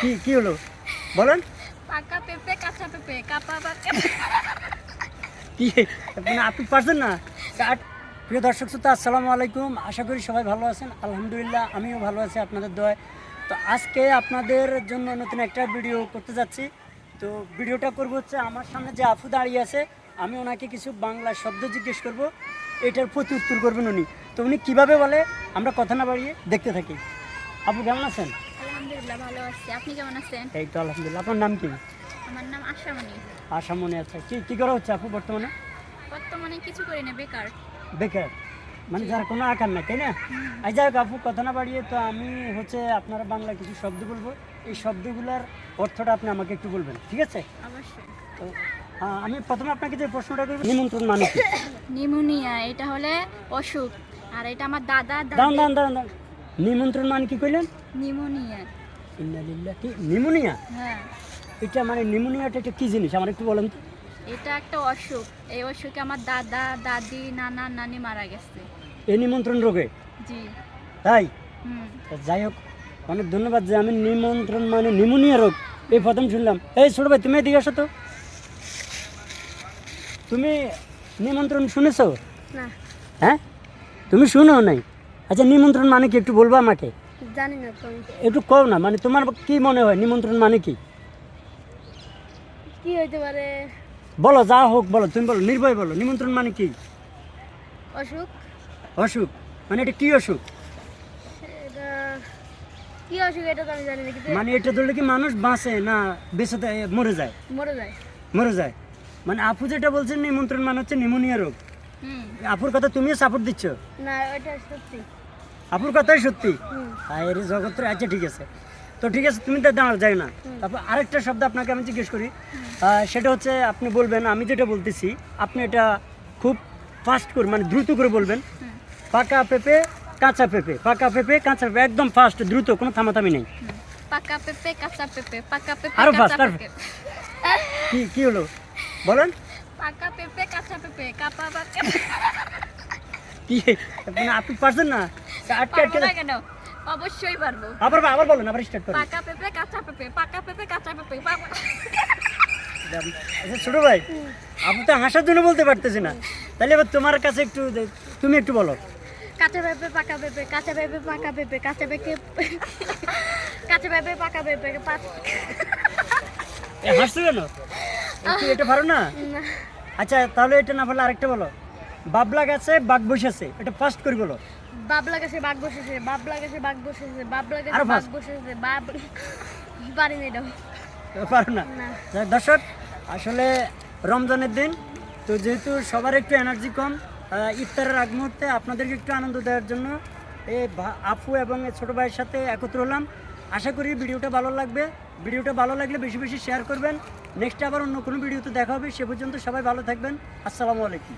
কি কি হলো? বলেন। পাকা পেঁপে কাঁচা পেঁপে কাপা পাকা কি মানে আপনি পারছেন না? প্রিয় দর্শক শ্রোতা আসসালামু আলাইকুম। আশা করি সবাই ভালো আছেন। আলহামদুলিল্লাহ আমিও ভালো আছি আপনাদের দোয়ায়। তো আজকে আপনাদের জন্য নতুন একটা ভিডিও করতে যাচ্ছি। তো ভিডিওটা করব হচ্ছে আমার সামনে যে আফু দাঁড়িয়ে আছে আমি ওনাকে কিছু বাংলা শব্দ জিজ্ঞেস করব। এটার প্রতি উত্তর করবেন উনি। তো উনি কীভাবে বলে আমরা কথা না বাড়িয়ে দেখতে থাকি। আপু কেমন আছেন? আলহামদুলিল্লাহ ভালো আছি। আপনি কেমন আছেন? এই তো আলহামদুলিল্লাহ। আপনার নাম কি? আমার নাম আশামণি। আশা মনে আছে কি কী করা হচ্ছে আপু বর্তমানে? বর্তমানে কিছু করি না বেকার। বেকার? মানে যার কোনো আকার নাই তাই না? যাই হোক আপু কথা না বাড়িয়ে তো আমি হচ্ছে আপনার বাংলা কিছু শব্দ বলব। এই শব্দগুলোর অর্থটা আপনি আমাকে একটু বলবেন ঠিক আছে? অবশ্যই। তো আমি প্রথমে আপনাকে যে প্রশ্নটা করব নিমন্ত্রণ মানে নিমোনিয়া এটা হলে অসুখ। আর এটা আমার দাদা দাঁড়ান দাঁড়ান দাঁড়ান। নিমন্ত্রণ মানে কি কইলেন? নিমোনিয়া। ইন্নালিল্লাহ কি? নিমোনিয়া? হ্যাঁ। এটা মানে নিমোনিয়াটা এটা কি জিনিস? আমার একটু বলেন তো। এটা একটা অসুখ। এই অসুখে আমার দাদা দাদি নানা নানি মারা গেছে। এই নিমন্ত্রণ রোগে? জি। তাই? হুম। যাই হোক অনেক ধন্যবাদ যে আমি নিমন্ত্রণ মানে নিমোনিয়া রোগ। এই প্রথম শুনলাম। এই ছোট ভাই তুমি এদিকে আসো তো। তুমি নিমন্ত্রণ শুনেছো? হ্যাঁ? তুমি শুনো নাই? আচ্ছা নিমন্ত্রণ মানে কি একটু বলব আমাকে? জানি না তো। একটু কও না মানে তোমার কি মনে হয় নিমন্ত্রণ মানে কি? কি হইতে পারে? বলো যা হোক বলো তুমি বলো নির্ভয় বলো নিমন্ত্রণ মানে কি? অসুখ। অসুখ? মানে এটা কি অসুখ? এটা কি অসুখ এটা তো আমি জানি না কিন্তু মানে এটা ধরলে কি মানুষ বাঁচে না বেঁচে মরে যায়? মরে যায়। মরে যায়। মানে আপু যেটা বলছেন নিমন্ত্রণ মানে হচ্ছে নিমোনিয়া রোগ। আপুর কথা তুমিও সাপোর্ট দিচ্ছ? না সত্যি। আপুর কথাই সত্যি? আরে জগতের আচ্ছা ঠিক আছে। তো ঠিক আছে তুমি তো দাঁড়াও যাই না। তারপর আরেকটা শব্দ আপনাকে আমি জিজ্ঞেস করি। সেটা হচ্ছে আপনি বলবেন আমি যেটা বলতেছি আপনি এটা খুব ফাস্ট করে মানে দ্রুত করে বলবেন। পাকা পেঁপে কাঁচা পেঁপে। পাকা পেঁপে কাঁচা পেঁপে একদম ফাস্ট দ্রুত কোনো থামাথামি নেই। পাকা পেঁপে কাঁচা পেঁপে পাকা পেঁপে আরও পেঁপে। কি কি হলো? বলেন। পাকা পেঁপে কাঁচা পেঁপে কাপা পাকা কি? মানে আপনি পারছেন না? আটকে আটকে কেন? অবশ্যই পারব। আবার আবার বলেন আবার স্টার্ট করেন পাকা পেঁপে কাঁচা পেঁপে পাকা পেঁপে কাঁচা পেঁপে আচ্ছা ছোট ভাই আপনি তো হাসার জন্য বলতে পারতেছি না। তাহলে এবার তোমার কাছে একটু তুমি একটু বলো। কাঁচা পেঁপে পাকা পেঁপে কাঁচা পেঁপে পাকা পেঁপে কাঁচা পেঁপে কাঁচা পেঁপে পাকা পেঁপে হাসছো কেন? এটা পারো না? আচ্ছা তাহলে এটা না বলে আরেকটা বলো। বাবলা গাছে বাঘ বসেছে। এটা ফার্স্ট করে বলো। বাবলা গাছে বাঘ বসেছে বাবলা গাছে বাঘ বসেছে বাবলা গাছে বাঘ। বসেছে বাব পারি না পারো না। দর্শক আসলে রমজানের দিন তো যেহেতু সবার একটু এনার্জি কম ইফতারের আগ মুহূর্তে আপনাদেরকে একটু আনন্দ দেওয়ার জন্য এই আপু এবং ছোটো ভাইয়ের সাথে একত্র হলাম। আশা করি ভিডিওটা ভালো লাগবে। ভিডিওটা ভালো লাগলে বেশি বেশি শেয়ার করবেন। নেক্সট আবার অন্য কোনো ভিডিওতে দেখা হবে সে পর্যন্ত সবাই ভালো থাকবেন। আসসালামু আলাইকুম।